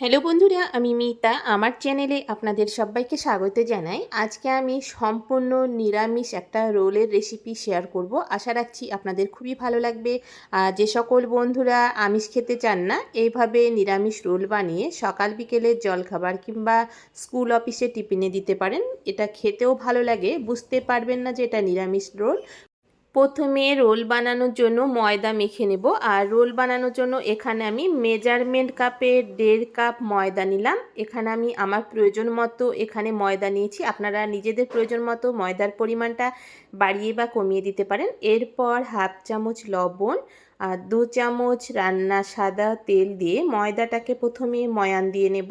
Hello বন্ধুরা, আমি মিতা। আমার চ্যানেলে আপনাদের সবাইকে স্বাগত জানাই। আজকে আমি সম্পূর্ণ নিরামিষ একটা রোলের রেসিপি শেয়ার করব। আশা রাখছি আপনাদের খুবই ভালো লাগবে। যে সকল বন্ধুরা আমিষ খেতে চান না, এইভাবে নিরামিষ রোল বানিয়ে সকাল বিকেলে জলখাবার কিংবা স্কুল অফিসে টিফিনে দিতে পারেন। এটা খেতেও ভালো লাগে। বুঝতে পারবেন না যে এটা নিরামিষ রোল। প্রথমে রোল বানানোর জন্য ময়দা মেখে নেব। আর রোল বানানোর জন্য এখানে আমি মেজারমেন্ট কাপে দেড় কাপ ময়দা নিলাম। এখানে আমি আমার প্রয়োজন মতো এখানে ময়দা নিয়েছি। আপনারা নিজেদের প্রয়োজন মতো ময়দার পরিমাণটা বাড়িয়ে বা কমিয়ে দিতে পারেন। এরপর হাফ চামচ লবণ আর দু চামচ রান্না সাদা তেল দিয়ে ময়দাটাকে প্রথমে ময়ান দিয়ে নেব।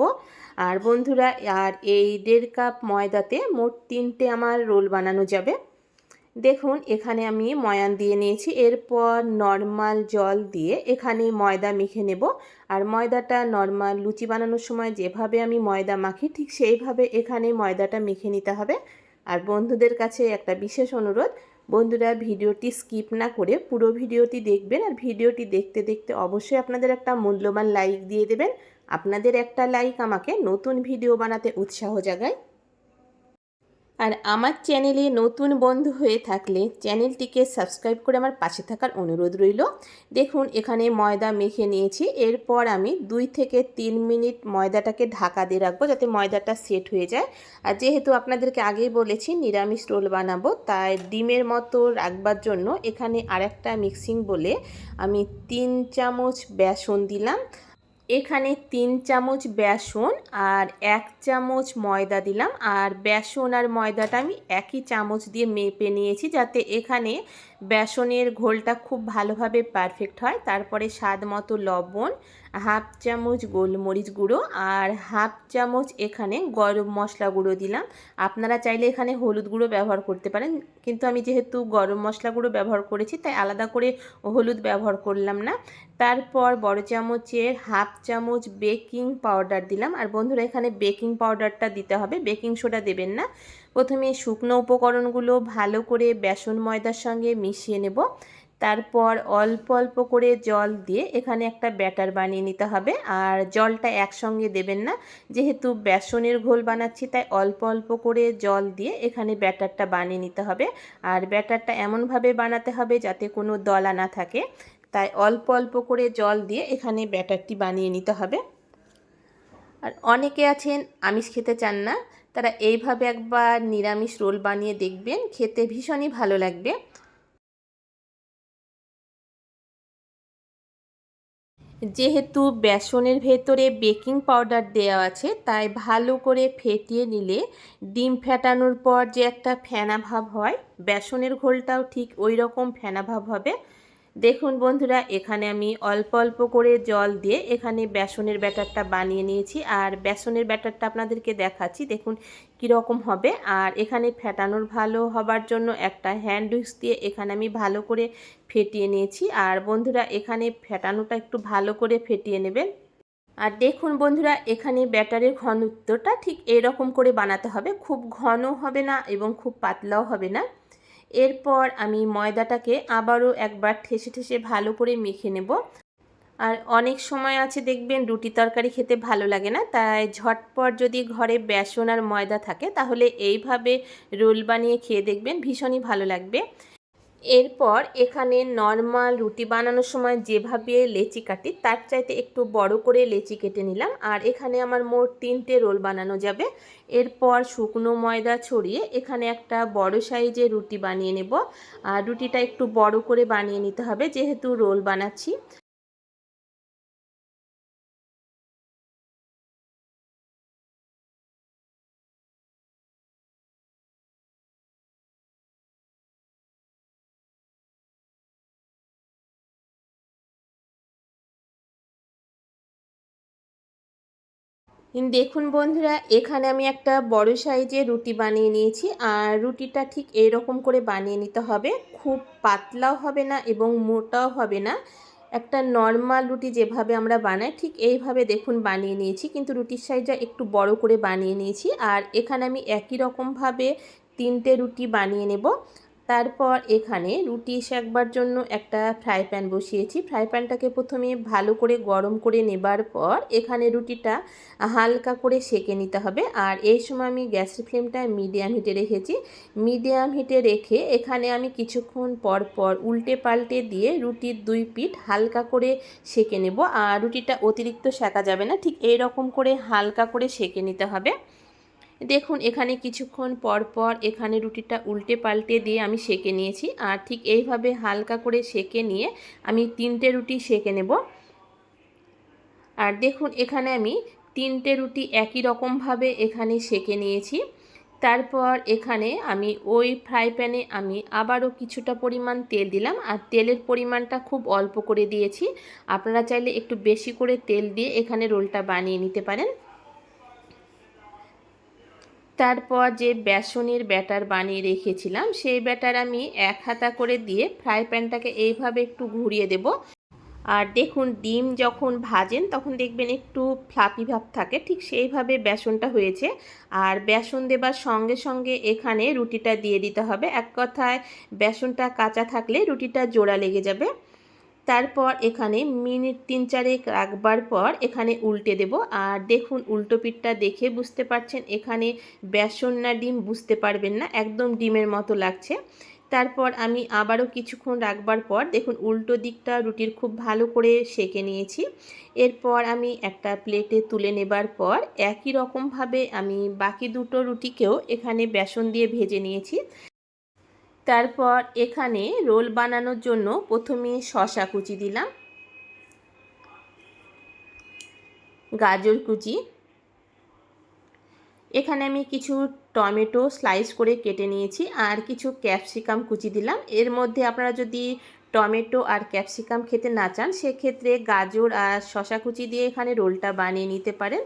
আর বন্ধুরা, আর এই দেড় কাপ ময়দাতে মোট তিনটে আমার রোল বানানো যাবে। দেখুন, এখানে আমি ময়ান দিয়ে নিয়েছি। এরপর নর্মাল জল দিয়ে এখানে ময়দা মেখে নেব। আর ময়দাটা নর্মাল লুচি বানানোর সময় যেভাবে আমি ময়দা মাখি, ঠিক সেইভাবে এখানে ময়দাটা মেখে নিতে হবে। আর বন্ধুদের কাছে একটা বিশেষ অনুরোধ, বন্ধুরা ভিডিওটি স্কিপ না করে পুরো ভিডিওটি দেখবেন। আর ভিডিওটি দেখতে দেখতে অবশ্যই আপনাদের একটা মূল্যবান লাইক দিয়ে দেবেন। আপনাদের একটা লাইক আমাকে নতুন ভিডিও বানাতে উৎসাহ জাগায়। আর আমার চ্যানেলে নতুন বন্ধু হয়ে থাকলে চ্যানেলটিকে সাবস্ক্রাইব করে আমার পাশে থাকার অনুরোধ রইল। দেখুন, এখানে ময়দা মেখে নিয়েছি। এরপর আমি দুই থেকে তিন মিনিট ময়দাটাকে ঢাকা দিয়ে রাখব যাতে ময়দাটা সেট হয়ে যায়। আর যেহেতু আপনাদেরকে আগেই বলেছি নিরামিষ রোল বানাবো, তাই ডিমের মতো রাখবার জন্য এখানে আরেকটা মিক্সিং বলে আমি তিন চামচ বেসন দিলাম। এখানে তিন চামচ বেসন আর এক চামচ ময়দা দিলাম। আর বেসন আর ময়দাটা আমি একই চামচ দিয়ে মেপে নিয়েছি যাতে এখানে বেসনের ঘোলটা খুব ভালোভাবে পারফেক্ট হয়। তারপরে স্বাদ মতো লবণ হাফ চামচ গোলমরিচ গুঁড়ো আর হাফ চামচ এখানে গরম মশলা গুঁড়ো দিলাম। আপনারা চাইলে এখানে হলুদ গুঁড়ো ব্যবহার করতে পারেন। কিন্তু আমি যেহেতু গরম মশলা গুঁড়ো ব্যবহার করেছি, তাই আলাদা করে হলুদ ব্যবহার করলাম না। তারপর বড় চামচের হাফ চামচ বেকিং পাউডার দিলাম। আর বন্ধুরা, এখানে বেকিং পাউডারটা দিতে হবে। বেকিং সোডা দেবেন না। প্রথমে শুকনো উপকরণগুলো ভালো করে বেসন ময়দার সঙ্গে মিশিয়ে নেব। তারপর অল্প অল্প করে জল দিয়ে এখানে একটা ব্যাটার বানিয়ে নিতে হবে। আর জলটা একসঙ্গে দেবেন না। যেহেতু বেসনের ঘোল বানাচ্ছি, তাই অল্প অল্প করে জল দিয়ে এখানে ব্যাটারটা বানিয়ে নিতে হবে। আর ব্যাটারটা এমনভাবে বানাতে হবে যাতে কোনো দলা না থাকে। তাই অল্প অল্প করে জল দিয়ে এখানে ব্যাটারটি বানিয়ে নিতে হবে। আর অনেকে আছেন, আমিষ খেতে চান না, তারা এইভাবে একবার নিরামিষ রোল বানিয়ে দেখবেন। খেতে ভীষণই ভালো লাগবে। যেহেতু বেসনের ভেতরে বেকিং পাউডার দেওয়া আছে, তাই ভালো করে ফেটিয়ে নিলে ডিম ফেটানোর পর যে একটা ফেনা ভাব হয়, বেসনের ঘোলটাও ঠিক ওই রকম ফেনা ভাব হবে। দেখুন বন্ধুরা, এখানে আমি অল্প অল্প করে জল দিয়ে এখানে বেসনের ব্যাটারটা বানিয়ে নিয়েছি। আর বেসনের ব্যাটারটা আপনাদেরকে দেখাচ্ছি, দেখুন কীরকম হবে। আর এখানে ফেটানোর ভালো হবার জন্য একটা হ্যান্ড উইক্স দিয়ে এখানে আমি ভালো করে ফেটিয়ে নিয়েছি। আর বন্ধুরা, এখানে ফেটানোটা একটু ভালো করে ফেটিয়ে নেবেন। আর দেখুন বন্ধুরা, এখানে ব্যাটারের ঘনত্বটা ঠিক এরকম করে বানাতে হবে। খুব ঘন হবে না এবং খুব পাতলাও হবে না। এরপর আমি ময়দাটাকে আবারও একবার ঠেসে ঠেসে ভালো করে মেখে নেব। আর অনেক সময় আছে দেখবেন রুটি তরকারি খেতে ভালো লাগে না, তাই ঝটপট যদি ঘরে বেসন আর ময়দা থাকে তাহলে এইভাবে রোল বানিয়ে খেয়ে দেখবেন ভীষণই ভালো লাগবে। এরপর এখানে নর্মাল রুটি বানানোর সময় যেভাবে লেচি কাটি, তার চাইতে একটু বড় করে লেচি কেটে নিলাম। আর এখানে আমার মোট তিনটে রোল বানানো যাবে। এরপর শুকনো ময়দা ছড়িয়ে এখানে একটা বড় সাইজের রুটি বানিয়ে নেব। আর রুটিটা একটু বড় করে বানিয়ে নিতে হবে, যেহেতু রোল বানাচ্ছি। দেখুন বন্ধুরা, এখানে আমি একটা বড় সাইজে রুটি বানিয়ে নিয়েছি, আর রুটিটা ঠিক এরকম করে বানিয়ে নিতে হবে। খুব পাতলাও হবে না এবং মোটাও হবে না। একটা নর্মাল রুটি যেভাবে আমরা বানাই, ঠিক এইভাবে দেখুন বানিয়ে নিয়েছি, কিন্তু রুটির সাইজটা একটু বড় করে বানিয়ে নিয়েছি। আর এখানে আমি একই রকমভাবে তিনটে রুটি বানিয়ে নেব। তারপর এখানে রুটি সেকবার জন্য একটা ফ্রাই প্যান বসিয়েছি। ফ্রাই প্যানটাকে প্রথমে ভালো করে গরম করে নেবার পর এখানে রুটিটা হালকা করে সেকে নিতে হবে। আর এই সময় আমি গ্যাসের ফ্লেমটা মিডিয়াম হিটে রেখেছি। মিডিয়াম হিটে রেখে এখানে আমি কিছুক্ষণ পর পর উল্টে পাল্টে দিয়ে রুটির দুই পিঠ হালকা করে সেকে নেব। আর রুটিটা অতিরিক্ত সেকা যাবে না, ঠিক এই রকম করে হালকা করে সেকে নিতে হবে। দেখুন, এখানে কিছুক্ষণ পর পর এখানে রুটিটা উল্টে পাল্টে দিয়ে আমি সেকে নিয়েছি। আর ঠিক এইভাবে হালকা করে সেকে নিয়ে আমি তিনটে রুটি সেকে নেব। আর দেখুন, এখানে আমি তিনটে রুটি একই রকমভাবে এখানে সেকে নিয়েছি। তারপর এখানে আমি ওই ফ্রাই প্যানে আমি আবারও কিছুটা পরিমাণ তেল দিলাম। আর তেলের পরিমাণটা খুব অল্প করে দিয়েছি। আপনারা চাইলে একটু বেশি করে তেল দিয়ে এখানে রোলটা বানিয়ে নিতে পারেন। তারপর যে বেসনের ব্যাটার বানিয়ে রেখেছিলাম, সেই ব্যাটার আমি এক হাতা করে দিয়ে ফ্রাই প্যানটাকে এইভাবে একটু ঘুরিয়ে দেব। আর দেখুন, ডিম যখন ভাজেন, তখন দেখবেন একটু ফ্লাপি ভাব থাকে। ঠিক সেইভাবে বেসনটা হয়েছে। আর বেসন দেবার সঙ্গে সঙ্গে এখানে রুটিটা দিয়ে দিতে হবে। এক কথায়, বেসনটা কাঁচা থাকলে রুটিটা জোড়া লেগে যাবে। তারপর এখানে মিনিট তিন চারেক রাখবার পর এখানে উল্টে দেব। আর দেখুন, উল্টো পিঠটা দেখে বুঝতে পারছেন, এখানে বেসন না ডিম বুঝতে পারবেন না, একদম ডিমের মতো লাগছে। তারপর আমি আবারও কিছুক্ষণ রাখবার পর দেখুন, উল্টো দিকটা রুটির খুব ভালো করে সেকে নিয়েছি। এরপর আমি একটা প্লেটে তুলে নেবার পর একই রকমভাবে আমি বাকি দুটো রুটিকেও এখানে বেসন দিয়ে ভেজে নিয়েছি। তারপর এখানে রোল বানানোর জন্য প্রথমে শশা কুচি দিলাম, গাজর কুচি। এখানে আমি কিছু টমেটো স্লাইস করে কেটে নিয়েছি আর কিছু ক্যাপসিকাম কুচি দিলাম। এর মধ্যে আপনারা যদি টমেটো আর ক্যাপসিকাম খেতে না চান, সেক্ষেত্রে গাজর আর শশা কুচি দিয়ে এখানে রোলটা বানিয়ে নিতে পারেন।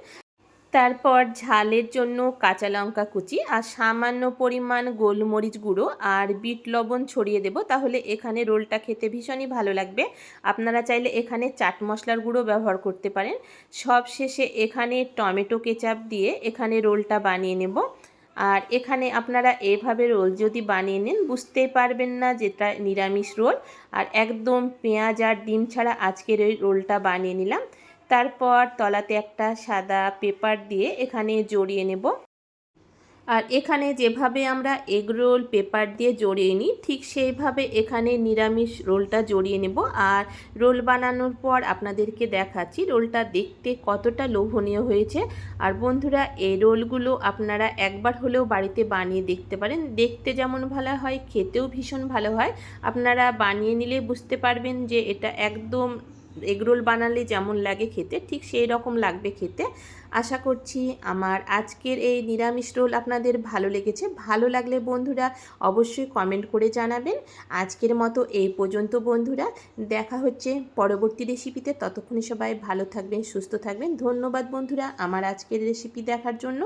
তারপর ঝালের জন্য কাঁচা লঙ্কা কুচি আর সামান্য পরিমাণ গোলমরিচ গুঁড়ো আর বিট লবণ ছড়িয়ে দেব। তাহলে এখানে রোলটা খেতে ভীষণই ভালো লাগবে। আপনারা চাইলে এখানে চাট মশলার গুঁড়ো ব্যবহার করতে পারেন। সব শেষে এখানে টমেটো কেচাপ দিয়ে এখানে রোলটা বানিয়ে নেব। আর এখানে আপনারা এভাবে রোল যদি বানিয়ে নেন বুঝতেই পারবেন না যেটা নিরামিষ রোল। আর একদম পেঁয়াজ আর ডিম ছাড়া আজকের ওই রোলটা বানিয়ে নিলাম। তারপর তলাতে একটা সাদা পেপার দিয়ে এখানে জড়িয়ে নেব। আর এখানে যেভাবে আমরা এগ রোল পেপার দিয়ে জড়িয়ে নিই, ঠিক সেইভাবে এখানে নিরামিষ রোলটা জড়িয়ে নেব। আর রোল বানানোর পর আপনাদেরকে দেখাচ্ছি রোলটা দেখতে কতটা লোভনীয় হয়েছে। আর বন্ধুরা, এই রোলগুলো আপনারা একবার হলেও বাড়িতে বানিয়ে দেখতে পারেন। দেখতে যেমন ভালো হয়, খেতেও ভীষণ ভালো হয়। আপনারা বানিয়ে নিলে বুঝতে পারবেন যে এটা একদম এগরোল বানালে যেমন লাগে খেতে, ঠিক সেই রকম লাগবে খেতে। আশা করছি আমার আজকের এই নিরামিষ রোল আপনাদের ভালো লেগেছে। ভালো লাগলে বন্ধুরা অবশ্যই কমেন্ট করে জানাবেন। আজকের মতো এই পর্যন্ত বন্ধুরা, দেখা হচ্ছে পরবর্তী রেসিপিতে। ততক্ষণে সবাই ভালো থাকবেন, সুস্থ থাকবেন। ধন্যবাদ বন্ধুরা আমার আজকের রেসিপি দেখার জন্য।